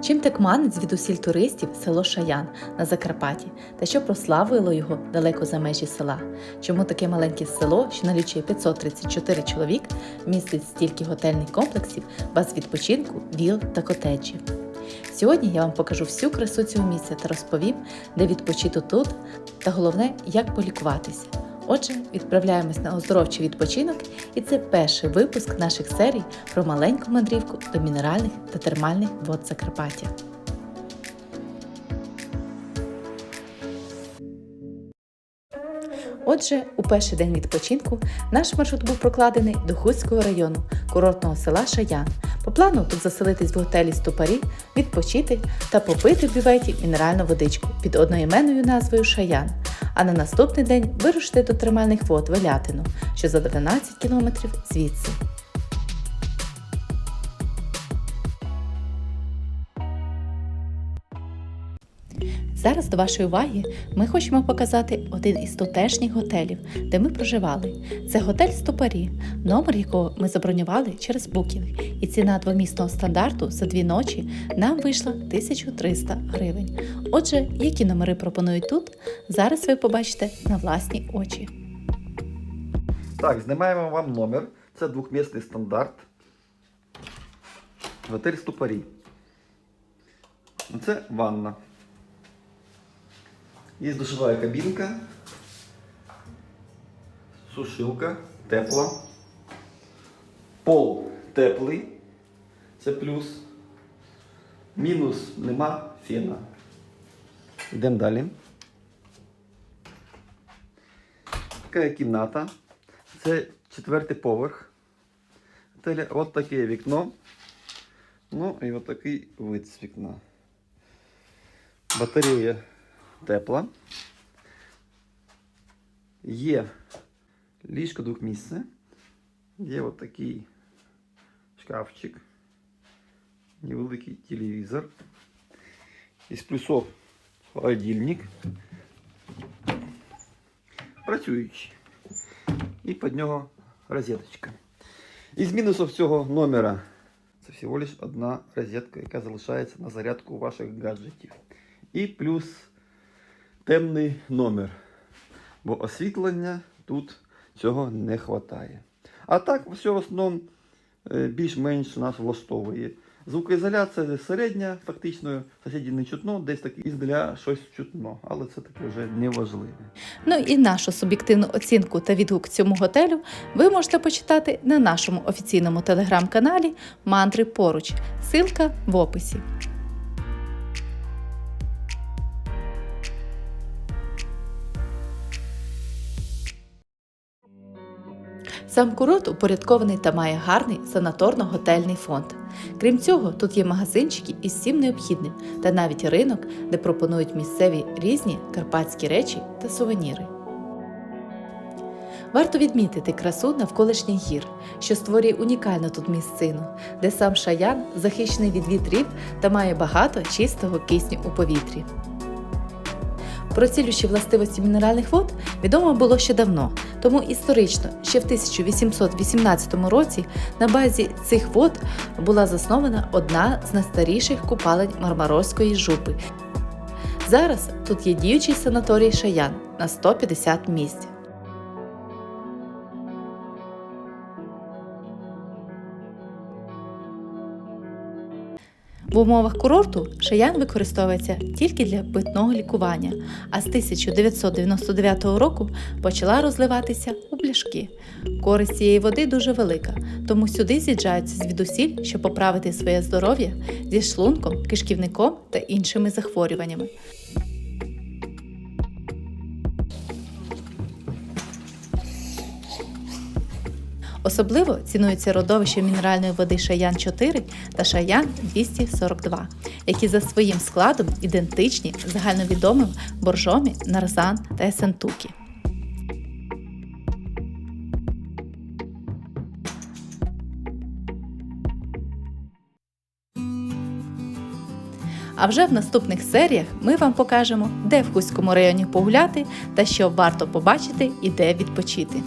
Чим так манить звідусіль туристів село Шаян на Закарпатті та що прославило його далеко за межі села? Чому таке маленьке село, що налічує 534 чоловік, містить стільки готельних комплексів, баз відпочинку, віл та котеджів? Сьогодні я вам покажу всю красу цього місця та розповім, де відпочити тут, та головне, як полікуватися. Отже, відправляємось на оздоровчий відпочинок, і це перший випуск наших серій про маленьку мандрівку до мінеральних та термальних вод Закарпаття. Отже, у перший день відпочинку наш маршрут був прокладений до Хуцького району, курортного села Шаян. По плану тут заселитись в готелі Ступарі, відпочити та попити в бюветі мінеральну водичку під одноіменною назвою Шаян. А на наступний день вирушити до термальних вод Велятину, що за 12 кілометрів звідси. Зараз до вашої уваги ми хочемо показати один із тутешніх готелів, де ми проживали. Це готель Стопарі, номер якого ми забронювали через букінг. І ціна двомісного стандарту за дві ночі нам вийшла 1300 гривень. Отже, які номери пропонують тут, зараз ви побачите на власні очі. Так, знімаємо вам номер. Це двохмісний стандарт. Готель Ступарі. Це ванна. Є душова кабінка. Сушилка тепла. Пол теплий. Це плюс. Мінус нема фена. Йдемо далі. Така кімната. Це четвертий поверх. От таке вікно. Ну і от такий вид з вікна. Батарея тепла. Є ліжко двохмісце. Є от такий шкафчик. Невеликий телевізор. Із плюсов холодильник. Працюючий. І під нього розеточка. Із мінусів цього номера це всього лиш одна розетка, яка залишається на зарядку ваших гаджетів. І плюс темний номер. Бо освітлення тут цього не вистачає. А так, все в основному е, більш-менш нас влаштовує. Звукоізоляція середня, фактично, сусідів не чутно, десь так іздаля щось чутно, але це таке вже не важливе. Ну і нашу суб'єктивну оцінку та відгук цьому готелю ви можете почитати на нашому офіційному телеграм-каналі Мантри поруч. Силка в описі. Сам курорт упорядкований та має гарний санаторно-готельний фонд. Крім цього, тут є магазинчики із всім необхідним та навіть ринок, де пропонують місцеві різні карпатські речі та сувеніри. Варто відмітити красу навколишніх гір, що створює унікальну тут місцину, де сам шаян захищений від вітрів та має багато чистого кисню у повітрі. Про цілющі властивості мінеральних вод відомо було ще давно, тому історично, ще в 1818 році на базі цих вод була заснована одна з найстаріших купалень Мармарольської жупи. Зараз тут є діючий санаторій Шаян на 150 місць. В умовах курорту шаян використовується тільки для питного лікування, а з 1999 року почала розливатися у пляшки. Користь цієї води дуже велика, тому сюди з'їжджаються звідусіль, щоб поправити своє здоров'я зі шлунком, кишківником та іншими захворюваннями. Особливо цінується родовище мінеральної води Шаян 4 та Шаян 242, які за своїм складом ідентичні загальновідомим боржомі, нарзан та есентукі. А вже в наступних серіях ми вам покажемо, де в Хуському районі погуляти та що варто побачити і де відпочити.